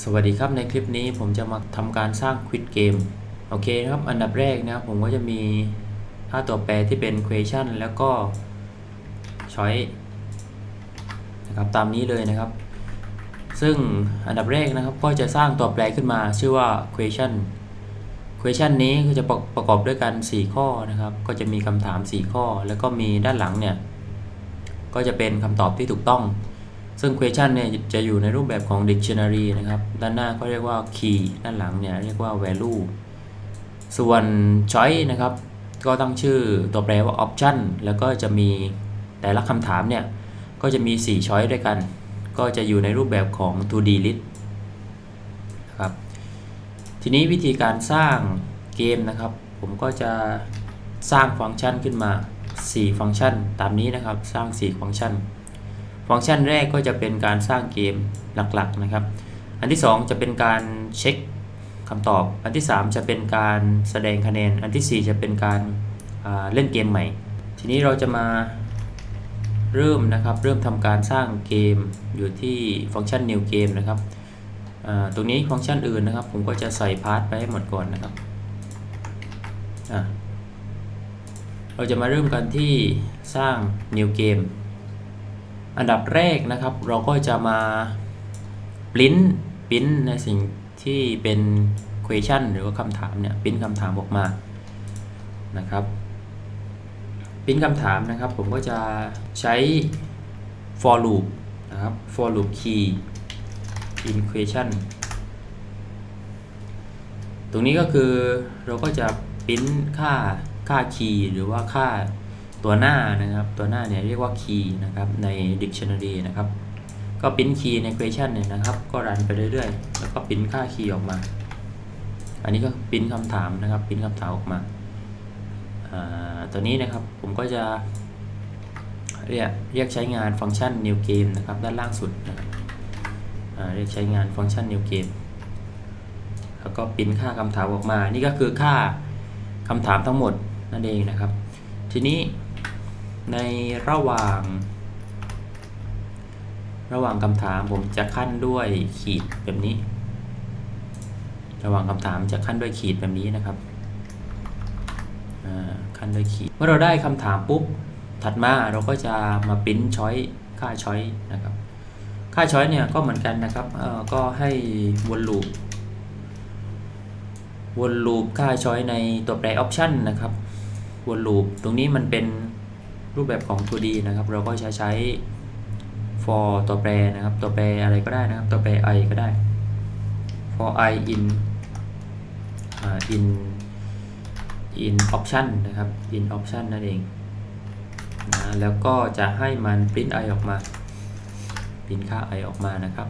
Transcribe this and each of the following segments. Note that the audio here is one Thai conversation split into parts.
สวัสดีครับในคลิปนี้ผมจะมาทำการสร้างควิดเกมโอเคครับอันดับแรกนะครับผมก็จะมีค่าตัวแปรที่เป็น question แล้วก็ choice นะครับตามนี้เลยนะครับ ซึ่งอันดับแรกนะครับก็จะสร้างตัวแปรขึ้นมาชื่อว่า question question นี้ก็จะประประกอบด้วยกัน 4 ข้อนะครับ ก็จะมีคำถาม 4 ข้อ แล้วก็มีด้านหลังเนี่ย ก็จะเป็นคำตอบที่ถูกต้อง ซึ่ง question เนี่ยจะอยู่ในรูปแบบของ dictionary นะครับ ด้านหน้าก็เรียกว่า key ด้านหลังเนี่ยเรียกว่า value ส่วน choice นะครับ ก็ตั้งชื่อตัวแปรว่า option แล้วก็จะมีแต่ละคำถามเนี่ย ก็จะมี 4 choice ด้วยกัน ก็จะอยู่ในรูปแบบของ to d list นะครับ ทีนี้วิธีการสร้างเกมนะครับ ผมก็จะสร้างฟังก์ชันขึ้นมา 4 ฟังก์ชัน ตามนี้นะครับ สร้าง 4 ฟังก์ชัน ฟังก์ชันแรกก็จะเป็นการสร้างเกมหลักๆนะครับ อันที่ 2 จะเป็นการเช็คคำตอบ อันที่ 3 จะเป็นการแสดงคะแนน อันทีสี่4 จะเป็นการอ่าเล่นเกมใหม่ ทีนี้เราจะมาเริ่มนะครับ เริ่มทำการสร้างเกมอยู่ที่ฟังก์ชัน new game นะครับ ตรงนี้ฟังก์ชันอื่นนะครับ ผมก็จะใส่พาร์ทไปให้หมดก่อนนะครับ เราจะมาเริ่มกันที่สร้าง new game อันดับแรกนะครับเราก็จะมาปริ้นปริ้นในสิ่งที่เป็น question หรือว่าคำถามเนี่ยปริ้นคำถามออกมานะครับปริ้นคำถามนะครับ ผมก็จะใช้ for loop นะครับ for loop key in question ตรงนี้ก็คือเราก็จะปริ้นค่าค่า key หรือว่าค่า ตัวหน้านะครับ ตัวหน้าเนี่ยเรียกว่า key นะครับ ใน dictionary นะครับ ก็ปิ้น key ใน question เนี่ยนะครับ ก็รันไปเรื่อยๆ แล้วก็ปิ้นค่า key ออกมา อันนี้ก็ปิ้นคำถามนะครับปิ้นคำถามออกมา ตัวนี้นะครับผมก็จะเรียกเรียกใช้งานฟังก์ชัน new game นะครับ ด้านล่างสุดนะครับเรียกใช้งานฟังก์ชัน new game แล้วก็ปิ้นค่าคำถามออกมา นี่ก็คือค่าคำถามทั้งหมดนั่นเองนะครับ ทีนี้ ในระหว่าง ระหว่างคำถามผมจะขั้นด้วยขีดแบบนี้ ระหว่างคำถามจะขั้นด้วยขีดแบบนี้นะครับขั้นด้วยขีดเมื่อเราได้คำถามปุ๊บถัดมาเราก็จะมาปิ้นช้อยค่าช้อยนะครับค่าช้อยเนี่ยก็เหมือนกันนะครับก็ให้วนลูปวนลูปค่าช้อยในตัวแปรออปชันนะครับวนลูปตรงนี้มันเป็น รูปแบบของ 2D นะครับ เราก็จะใช้ for ตัวแปรนะครับ ตัวแปรอะไรก็ได้นะครับ ตัวแปร i ก็ได้ for i in อ่า in in option นะครับ in option นั่นเองนะแล้วก็จะให้มัน print i ออกมา print ค่า i ออกมานะครับ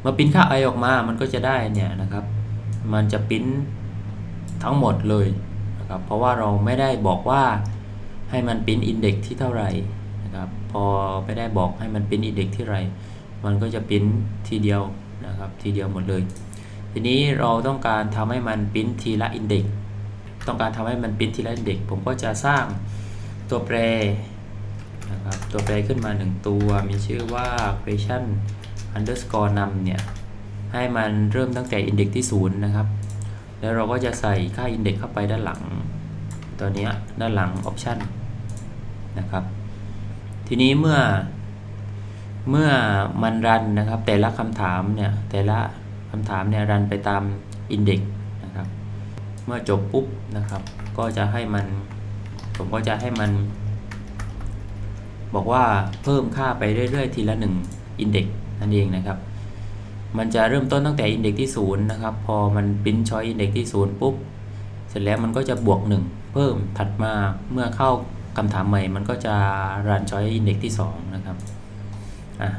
เมื่อปริ้นค่า i ออกมามันก็จะได้เนี่ยนะครับ มันจะปริ้นทั้งหมดเลย นะครับ เพราะว่าเราไม่ได้บอกว่าให้มันปิ้นอินเด็กที่เท่าไหร่นะครับ พอไม่ได้บอกให้มันปิ้นอินเด็กที่ไร มันก็จะปิ้นทีเดียวนะครับ ทีเดียวหมดเลย ทีนี้เราต้องการทำให้มันปิ้นทีละอินเด็กต้องการทำให้มันปิ้นทีละอินเด็กผมก็จะสร้างตัวแปรนะครับ ตัวแปรขึ้นมา 1 ตัว มีชื่อว่า question underscore นำเนี่ย ให้มันเริ่มตั้งแต่อินเด็กที่ 0 นะครับ แล้วเราก็จะใส่ค่าอินเด็กเข้าไปด้านหลัง ตัวนี้ด้านหลัง option นะครับ ทีนี้เมื่อเมื่อมันรันนะครับ แต่ละคำถามเนี่ยแต่ละคำถามเนี่ยรันไปตามอินเด็กนะครับ เมื่อจบปุ๊บนะครับ ก็จะให้มัน ผมก็จะให้มัน บอกว่าเพิ่มค่าไปเรื่อยๆ ทีละ1อินเด็กนั่นเองนะครับ มันจะเริ่มต้นตั้งแต่อินเด็กที่0นะครับ พอมันปิ้นช้อยอินเด็กที่0ปุ๊บ เสร็จแล้วมันก็จะบวก 1 เพิ่มถัดมาเมื่อเข้าคำถามใหม่ มันก็จะรันช้อยอินเด็กที่ 2 นะครับ อะ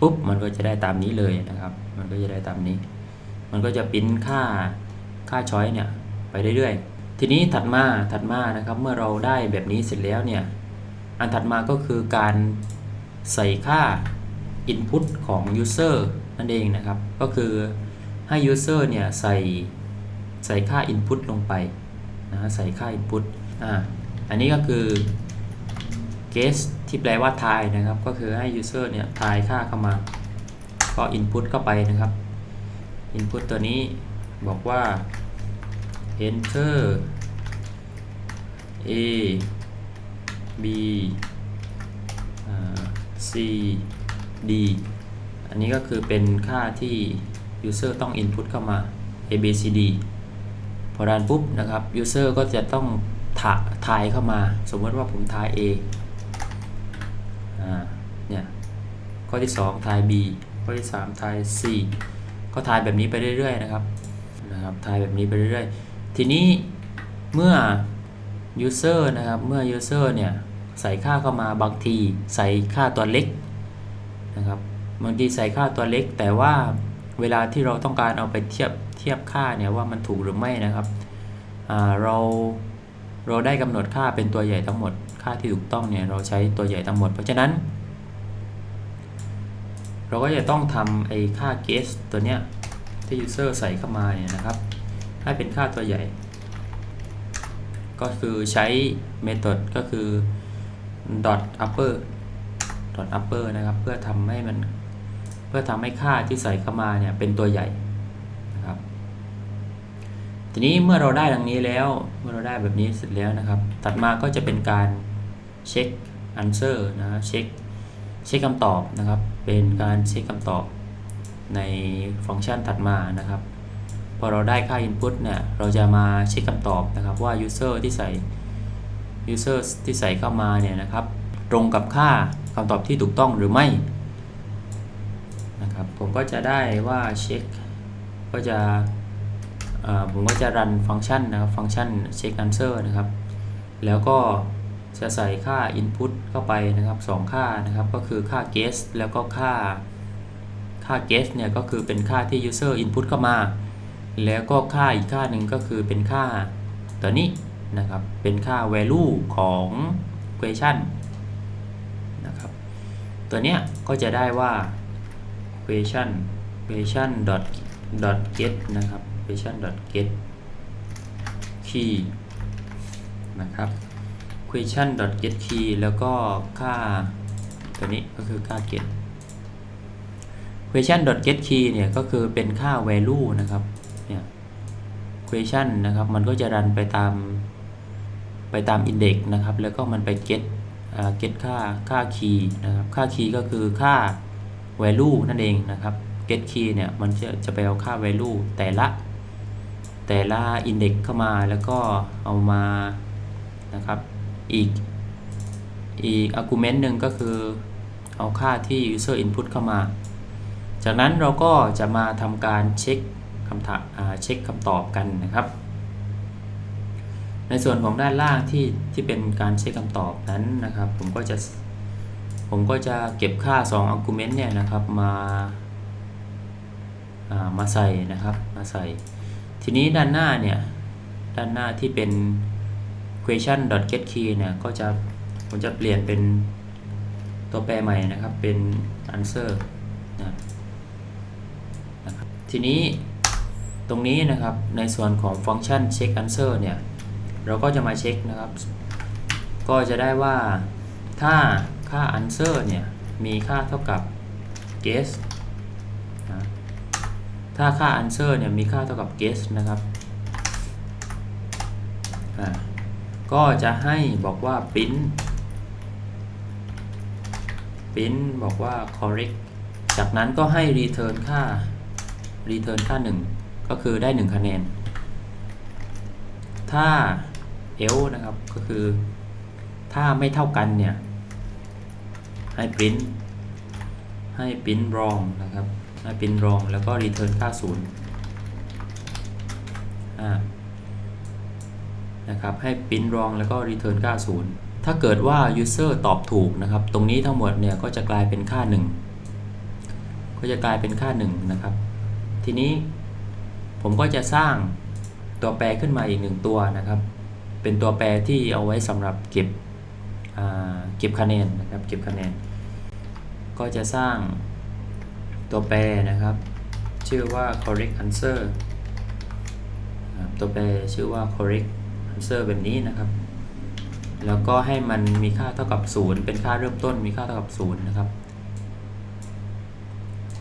ปุ๊บ มันก็จะได้ตามนี้เลยนะครับ มันก็จะได้ตามนี้ มันก็จะปิ้นค่า ค่าช้อยเนี่ย ไปเรื่อยๆ ทีนี้ถัดมา ถัดมานะครับ เมื่อเราได้แบบนี้เสร็จแล้วเนี่ย อันถัดมาก็คือการใส่ค่า input ของ user นั่นเองนะครับ ก็คือให้ user เนี่ยใส่ใส่ค่า input ลงไปนะใส่ค่า input อ่าอันนี้ก็คือ guess ที่แปลว่าทายนะครับ ก็คือให้ user เนี่ยทายค่าเข้ามาก็ input เข้าไปนะครับ input ตัวนี้บอกว่า enter a b c d อันนี้ก็คือเป็นค่าที่ user ต้อง input เข้ามา a b c d พอรันปุ๊บนะครับ user ก็จะต้องถาทายเข้ามา สมมติว่าผมทาย a อ่าเนี่ย ข้อที่ 2 ทาย b ข้อที่ 3 ทาย c ก็ทายแบบนี้ไปเรื่อยๆนะครับ นะครับ ทายแบบนี้ไปเรื่อยๆ ทีนี้เมื่อ user นะครับ เมื่อ user เนี่ย ใส่ค่าเข้ามาบางที ใส่ค่าตัวเล็กนะครับ บางทีใส่ค่าตัวเล็ก แต่ว่าเวลาที่เราต้องการเอาไปเทียบเทียบค่าเนี่ยว่ามันถูกหรือไม่นะครับเราเราได้กำหนดค่าเป็นตัวใหญ่ทั้งหมด ค่าที่ถูกต้องเนี่ยเราใช้ตัวใหญ่ทั้งหมด เพราะฉะนั้น เราก็จะต้องทำไอ้ค่า guess ตัวเนี้ยที่ user ใส่เข้ามาเนี่ยนะครับ ให้เป็นค่าตัวใหญ่ ก็คือใช้ method ก็คือ dot upper dot upper นะครับ เพื่อทำให้มัน เพื่อทำให้ค่าที่ใส่เข้ามาเนี่ยเป็นตัวใหญ่นะครับ ทีนี้เมื่อเราได้ดังนี้แล้วเมื่อเราได้แบบนี้เสร็จแล้วนะครับ ถัดมาก็จะเป็นการเช็ค answer นะเช็คเช็คคำตอบนะครับ เป็นการเช็คคำตอบในฟังก์ชันถัดมานะครับพอเราได้ค่า input เนี่ยเราจะมาเช็คคำตอบนะครับว่า user ที่ใส่ user ที่ใส่เข้ามาเนี่ยนะครับ ตรงกับค่าคำตอบที่ถูกต้องหรือไม่ นะครับ ผมก็จะได้ว่าเช็คก็จะผมก็จะรันฟังก์ชันนะครับฟังก์ชันเช็ค answer นะครับ แล้วก็จะใส่ค่า input เข้าไปนะครับสองค่านะครับ ก็คือค่า guess แล้วก็ค่าค่า guess เนี่ยก็คือเป็นค่าที่ user input เข้ามา แล้วก็ค่าอีกค่าหนึ่งก็คือเป็นค่าตัวนี้นะครับ เป็นค่า value ของ question นะครับ ตัวเนี้ยก็จะได้ว่า question question dot dot get นะครับ question dot get key นะครับ question dot get key แล้วก็ค่าตัวนี้ก็คือค่า get question dot get key เนี่ยก็คือเป็นค่า value นะครับเนี่ย question นะครับมันก็จะรันไปตามไปตาม index นะครับ แล้วก็มันไป get อ่า get ค่าค่า key นะครับ ค่า key ก็คือค่า value นั่นเองนะครับ get key เนี่ยมันจะจะไปเอาค่า value แต่ละ แต่ละ index เข้ามาแล้วก็เอามานะครับอีกอีก argument หนึ่งก็คือเอาค่าที่ user input เข้ามา จากนั้นเราก็จะมาทำการเช็คคำถามเช็คคำตอบกันนะครับ ในส่วนของด้านล่างที่ที่เป็นการเช็คคำตอบนั้นนะครับ ผมก็จะ ผมก็จะเก็บค่า 2 argument เนี่ยนะครับมาามาใส่นะครับมาใส่ ทีนี้ด้านหน้าเนี่ย ด้านหน้าที่เป็น question get key เนี่ยก็จะผมจะเปลี่ยนเป็นตัวแปรใหม่นะครับเป็น answer นะนะครับทีนี้ตรงนี้นะครับในส่วนของฟังก์ชัน check answer เนี่ย เราก็จะมาเช็คนะครับ ก็จะได้ว่าถ้า ค่า answer เนี่ย มีค่าเท่ากับ guess นะถ้าค่า answer เนี่ย มีค่าเท่ากับ guess นะครับก็จะให้บอกว่า print print บอกว่า correct จากนั้นก็ให้ return ค่า return ค่า 1 ก็คือได้ 1 คะแนน ถ้า else นะครับ ก็คือ ถ้าไม่เท่ากันเนี่ย ให้ print ให้ print wrong นะครับ ให้ print wrong แล้วก็ return ค่า0อ่านะครับ ให้ print wrong แล้วก็ return ค่า0ถ้าเกิดว่า user ตอบถูกนะครับ ตรงนี้ทั้งหมดเนี่ยก็จะกลายเป็นค่า 1 ก็จะกลายเป็นค่า 1 นะครับ ทีนี้ผมก็จะสร้างตัวแปรขึ้นมาอีกหนึ่งตัวนะครับ เป็นตัวแปรที่เอาไว้สำหรับเก็บเก็บคะแนนนะครับ เก็บคะแนน ก็จะสร้างตัวแปรนะครับ ชื่อว่า correct answer ตัวแปรชื่อว่า correct answer แบบนี้นะครับ แล้วก็ให้มันมีค่าเท่ากับ 0 เป็นค่าเริ่มต้นมีค่าเท่ากับ 0 นะครับ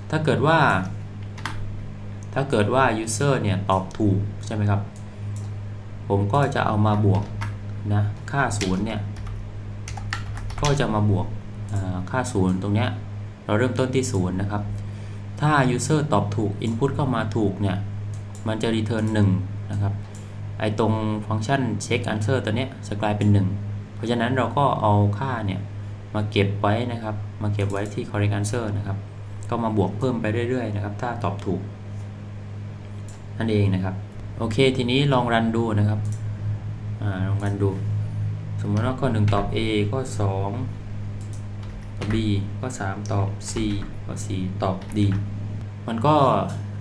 ถ้าเกิดว่า ถ้าเกิดว่า user เนี่ยตอบถูกใช่ไหมครับ ผมก็จะเอามาบวกนะค่าศูนย์เนี่ย ก็จะมาบวกค่าศูนย์ตรงเนี้ย เราเริ่มต้นที่ศูนย์นะครับ ถ้า user ตอบถูก input เข้ามาถูกเนี่ย มันจะ return 1 นะครับ ไอตรงฟังก์ชัน check answer ตัวเนี้ยจะกลายเป็น 1 เพราะฉะนั้นเราก็เอาค่าเนี่ย มาเก็บไว้นะครับ มาเก็บไว้ที่ correct answer นะครับ ก็มาบวกเพิ่มไปเรื่อยๆนะครับ ถ้าตอบถูก นั่นเองนะครับ โอเค ทีนี้ลองรันดูนะครับ อ่า ลองรันดู สมมติว่าข้อ1ตอบ A ข้อ2ตอบ B ข้อ 3 ตอบ C ข้อ 4 ตอบ D มันก็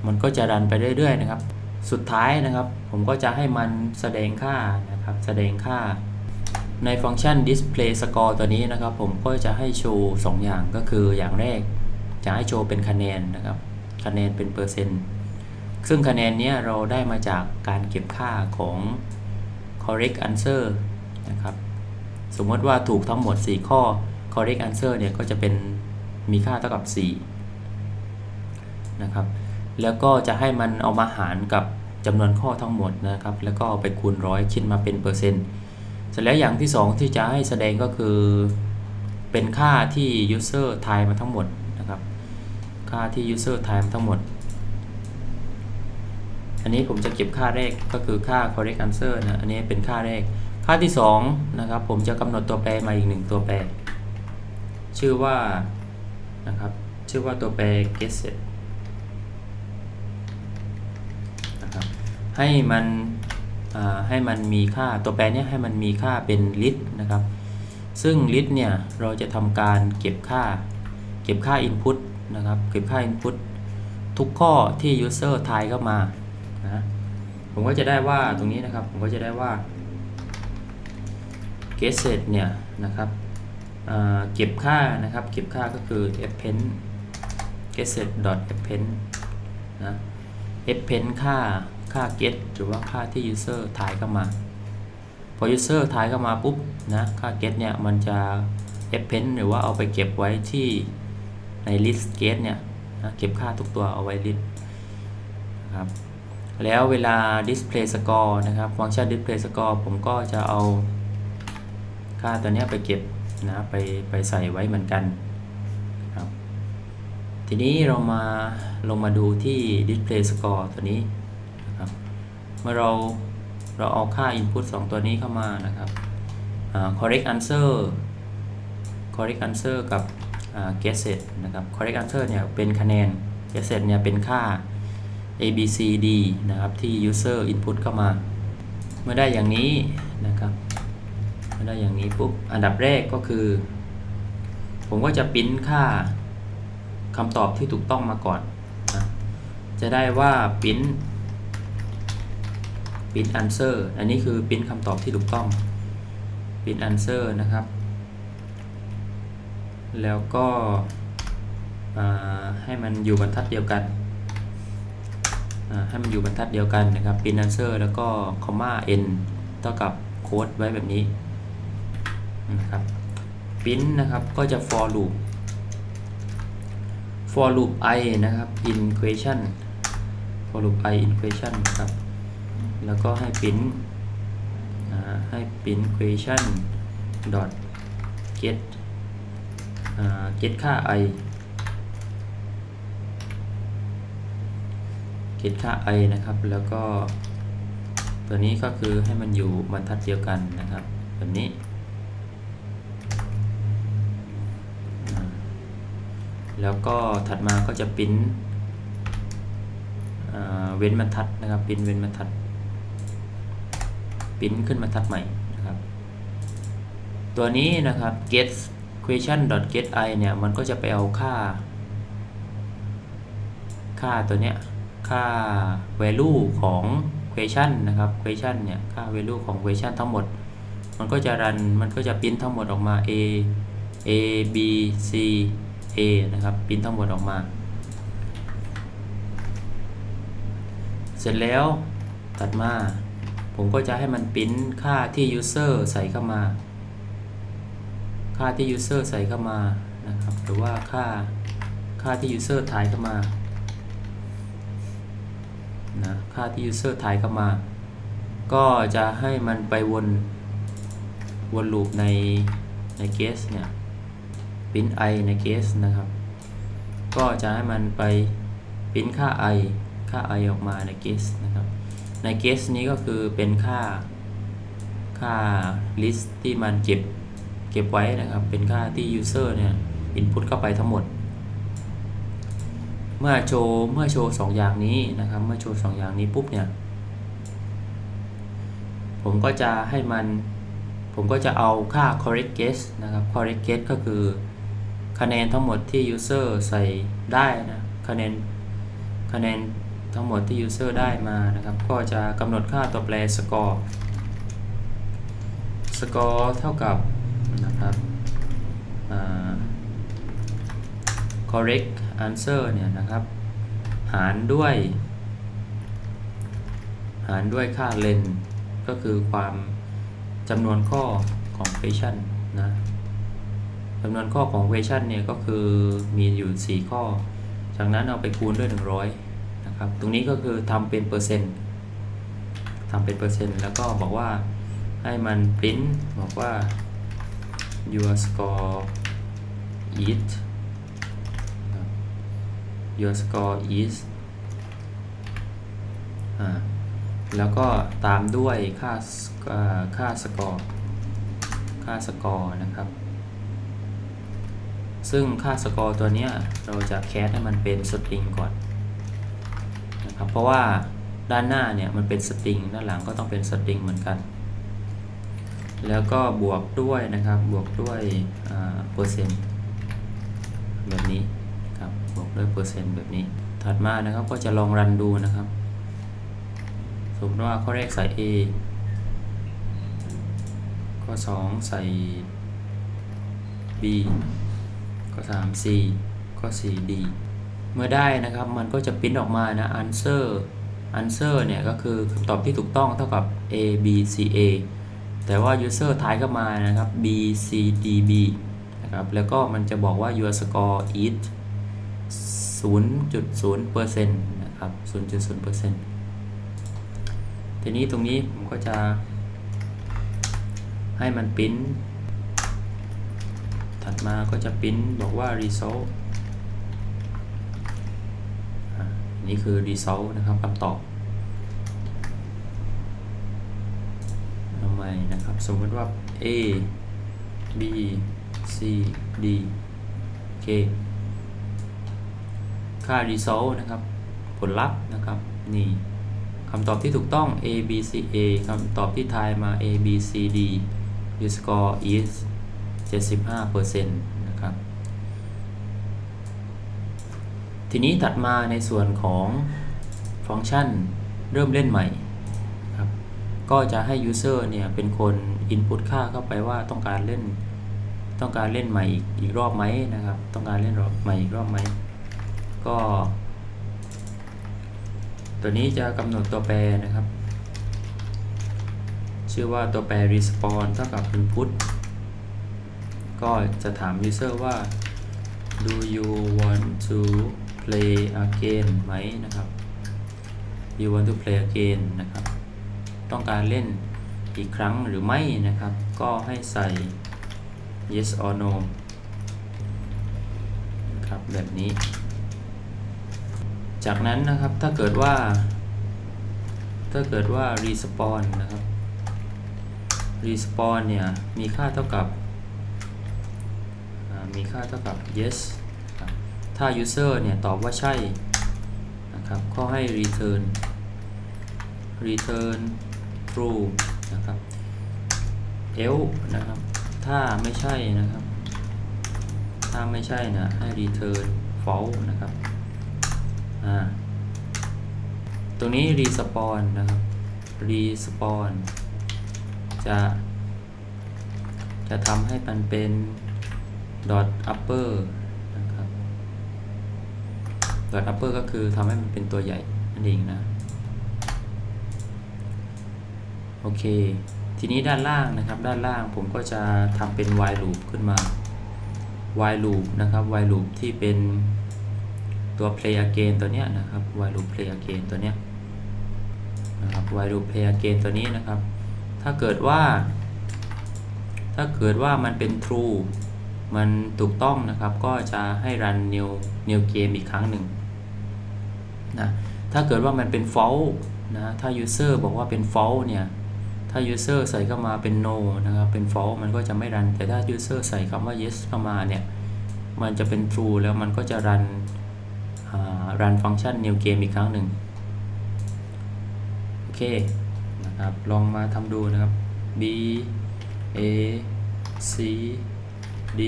มันก็จะรันไปเรื่อยๆนะครับ สุดท้ายนะครับ ผมก็จะให้มันแสดงค่านะครับ แสดงค่า ในฟังก์ชัน display score ตัวนี้นะครับ ผมก็จะให้โชว์ 2 อย่างก็คืออย่างแรก จะให้โชว์เป็นคะแนนนะครับ คะแนนเป็นเปอร์เซ็นต์ซึ่งคะแนนนี้เราได้มาจากการเก็บค่าของ correct answer นะครับ สมมติว่าถูกทั้งหมด 4 ข้อ correct answer เนี่ยก็จะเป็นมีค่าเท่ากับ 4 นะครับ แล้วก็จะให้มันเอามาหารกับจำนวนข้อทั้งหมดนะครับ แล้วก็ไปคูณร้อยคิดมาเป็นเปอร์เซ็นต์เสร็จแล้วอย่างที่ 2 ที่จะให้แสดงก็คือเป็นค่าที่ user ทายมาทั้งหมดนะครับ ค่าที่ user ทายมาทั้งหมด อันนี้ผมจะเก็บค่าแรกก็คือค่า correct answer นะ อันนี้เป็นค่าแรก ค่าที่ 2 นะครับ ผมจะกำหนดตัวแปรมาอีกหนึ่งตัวแปร ชื่อว่านะครับชื่อว่าตัวแปร get set นะครับให้มันให้มันมีค่าตัวแปรเนี้ยให้มันมีค่าเป็น list นะครับ ซึ่ง list เนี่ยเราจะทำการเก็บค่า เก็บค่า input นะครับเก็บค่า input ทุกข้อที่ user ทายเข้ามานะผมก็จะได้ว่าตรงนี้นะครับ ผมก็จะได้ว่า get set เนี่ยนะครับ เก็บค่านะครับ เก็บค่าก็คือ append get dot append นะ append ค่าค่า get หรือว่าค่าที่ user ทายเข้ามา พอ user ทายเข้ามาปุ๊บนะค่า get เนี่ยมันจะ append หรือว่าเอาไปเก็บไว้ที่ใน list get เนี่ยนะเก็บค่าทุกตัวเอาไว้ list นะครับแล้วเวลา display score นะครับฟังก์ชัน display score ผมก็จะเอาค่าตัวนี้ไปเก็บ นะไปไปใส่ไว้เหมือนกันครับทีนี้เรามาลงมาดูที่ display score ตัวนี้นะครับเมื่อเราเราเอาค่า input 2 ตัวนี้เข้ามานะครับ correct answer correct answer กับ guess set นะครับ correct answer เนี่ยเป็นคะแนน guess set เนี่ยเป็นค่า A B C D นะครับที่ user input เข้ามา เมื่อได้อย่างนี้นะครับ มื่อได้อย่างนี้ปุ๊บอันดับแรกก็คือ ผมก็จะปริ้นค่าคำตอบที่ถูกต้องมาก่อนนะจะได้ว่าปิ้นปริ้น answer อันนี้คือปริ้นคำตอบที่ถูกต้องปริ้น answer นะครับ แล้วก็ให้มันอยู่บรรทัดเดียวกันให้มันอยู่บรรทัดเดียวกันนะครับ pin answer แล้วก็ comma n เท่ากับโค้ดไว้แบบนี้ นะครับ pin นะครับก็จะ for loop for loop i นะครับ in question for loop i in question ครับแล้วก็ให้ pin อ่าให้ pin question dot get get ค่า i เก็บค่า i นะครับ แล้วก็ ตัวนี้ก็คือให้มันอยู่บรรทัดเดียวกันนะครับ แบบนี้อ่า แล้วก็ถัดมาก็จะปิ้นเว้นบรรทัดนะครับปิ้นเว้นบรรทัดปิ้นขึ้นบรรทัดใหม่นะครับ ตัวนี้นะครับ get question dot get i เนี่ยมันก็จะไปเอาค่า ค่าตัวเนี้ยค่า value ของ question นะครับ question เนี่ยค่า value ของ question ทั้งหมด มันก็จะรันมันก็จะปิ้นทั้งหมดออกมา a a b c a นะครับปริ้นทั้งหมดออกมา เสร็จแล้วตัดมา ผมก็จะให้มันปริ้นค่าที่ user ใส่เข้ามา ค่าที่ user ใส่เข้ามานะครับหรือว่าค่าค่าค่าที่ user ถ่ายเข้ามานะค่าที่ user ถ่ายเข้ามา ก็จะให้มันไปวนวนลูปในใน guess เนี่ย print i ใน guess นะครับ ก็จะให้มันไป print ค่า i ค่า i ออกมาใน guess นะครับ ใน guess นี้ก็คือเป็นค่าค่า list ที่มันเก็บเก็บไว้นะครับ เป็นค่าที่ user เนี่ย input เข้าไปทั้งหมด เมื่อโชว์เมื่อโชว์สองอย่างนี้นะครับ เมื่อโชว์สองอย่างนี้ปุ๊บเนี่ย ผมก็จะให้มัน ผมก็จะเอาค่า correct guess นะครับ correct guess ก็คือ คะแนนทั้งหมดที่ user ใส่ได้นะคะแนนคะแนนทั้งหมดที่ user ได้มานะครับ ก็จะกำหนดค่าตัวแปร score score เท่ากับนะครับ correct answer เนี่ยนะครับ หารด้วย หารด้วยค่า len ก็คือความจำนวนข้อของ question นะ จำนวนข้อของ question เนี่ยก็คือมีอยู่ 4 ข้อ จากนั้นเอาไปคูณด้วย 100 นะครับ ตรงนี้ก็คือทำเป็นเปอร์เซ็นต์ทำเป็นเปอร์เซ็นต์แล้วก็บอกว่าให้มัน print บอกว่า your score is your score is แล้วก็ตามด้วยค่าค่าสกอร์ ค่าสกอร์นะครับ ซึ่งค่าสกอร์ตัวนี้เราจะแคสให้มันเป็นสตริงก่อนนะครับเพราะว่าด้านหน้าเนี่ยมันเป็นสตริงด้านหลังก็ต้องเป็นสตริงเหมือนกัน แล้วก็บวกด้วยนะครับบวกด้วยเปอร์เซ็นต์แบบนี้ครับบวกด้วยเปอร์เซ็นต์แบบนี้ ถัดมานะครับก็จะลองรันดูนะครับ สมมติว่าข้อแรกใส่ A ข้อ 2 ใส่ B ข้อ3 C ข้อ4 D เมื่อได้นะครับมันก็จะปริ้นออกมานะ answer answer เนี่ยก็คือคำตอบที่ถูกต้องเท่ากับ A B C A แต่ว่า user ท้ายเข้ามานะครับ B C D B นะครับแล้วก็มันจะบอกว่า your score is 0.0%นะครับ 0.0%ทีนี้ตรงนี้ผมก็จะให้มันปิ้น ถัดมาก็จะปริ้นบอกว่า result นี่คือ result นะครับคำตอบทำไมนะครับ สมมติว่า A B C D K ค่า result นะครับ ผลลัพธ์นะครับ นี่คำตอบที่ถูกต้อง A B C A คำตอบที่ทายมา A B C D your score is 75%นะครับ ทีนี้ถัดมาในส่วนของฟังก์ชันเริ่มเล่นใหม่ครับก็จะให้ user เนี่ยเป็นคน input ค่าเข้าไปว่าต้องการเล่นต้องการเล่นใหม่อีกอีกรอบไหมนะครับ ต้องการเล่นรอบใหม่อีกรอบไหมก็ ตัวนี้จะกำหนดตัวแปรนะครับ ชื่อว่าตัวแปร response เท่ากับ input ก็จะถาม user ว่า do you want to play again ไหมนะครับ you want to play again นะครับ ต้องการเล่นอีกครั้งหรือไม่นะครับ ก็ให้ใส่ yes or no ครับแบบนี้ จากนั้นนะครับถ้าเกิดว่า ถ้าเกิดว่า respawn นะครับ respawn เนี่ย มีค่าเท่ากับ มีค่าเท่ากับ yes ถ้า user เนี่ยตอบว่าใช่นะครับก็ให้ return return true นะครับ else นะครับ ถ้าไม่ใช่นะครับ ถ้าไม่ใช่นะให้ return false นะครับอ่าตรงนี้ respawn นะครับ respawn จะ จะทำให้มันเป็น dot upper นะครับ dot upper ก็คือทำให้มันเป็นตัวใหญ่นั่นเองนะ โอเค ทีนี้ด้านล่างนะครับ ด้านล่างผมก็จะทำเป็น while loop ขึ้นมา while loop นะครับ while loop ที่เป็นตัว play again ตัวเนี้ยนะครับ while loop play again ตัวเนี้ยนะครับ while loop play again ตัวนี้นะครับ ถ้าเกิดว่า ถ้าเกิดว่ามันเป็น true มันถูกต้องนะครับก็จะให้ run new new game อีกครั้งหนึ่งนะถ้าเกิดว่ามันเป็น false นะถ้า user บอกว่าเป็น false เนี่ยถ้า user ใส่เข้ามาเป็น no นะครับเป็น false มันก็จะไม่ run แต่ถ้า user ใส่คำว่า yes เข้ามาเนี่ยมันจะเป็น true แล้วมันก็จะ run อ่า run ฟังก์ชัน new game อีกครั้งหนึ่งโอเคนะครับลองมาทำดูนะครับ b a c d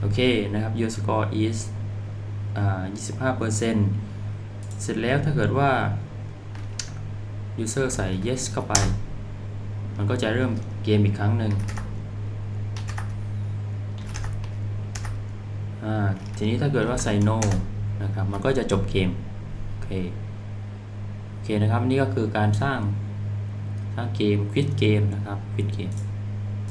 โอเคนะครับ your score is อ่า25%เสร็จแล้วถ้าเกิดว่า user ใส่ yes เข้าไป มันก็จะเริ่มเกมอีกครั้งหนึ่งอ่าทีนี้ถ้าเกิดว่าใส่ no นะครับ มันก็จะจบเกม โอเค โอเคนะครับ นี่ก็คือการสร้างสร้างเกมควิดเกมนะครับควิดเกม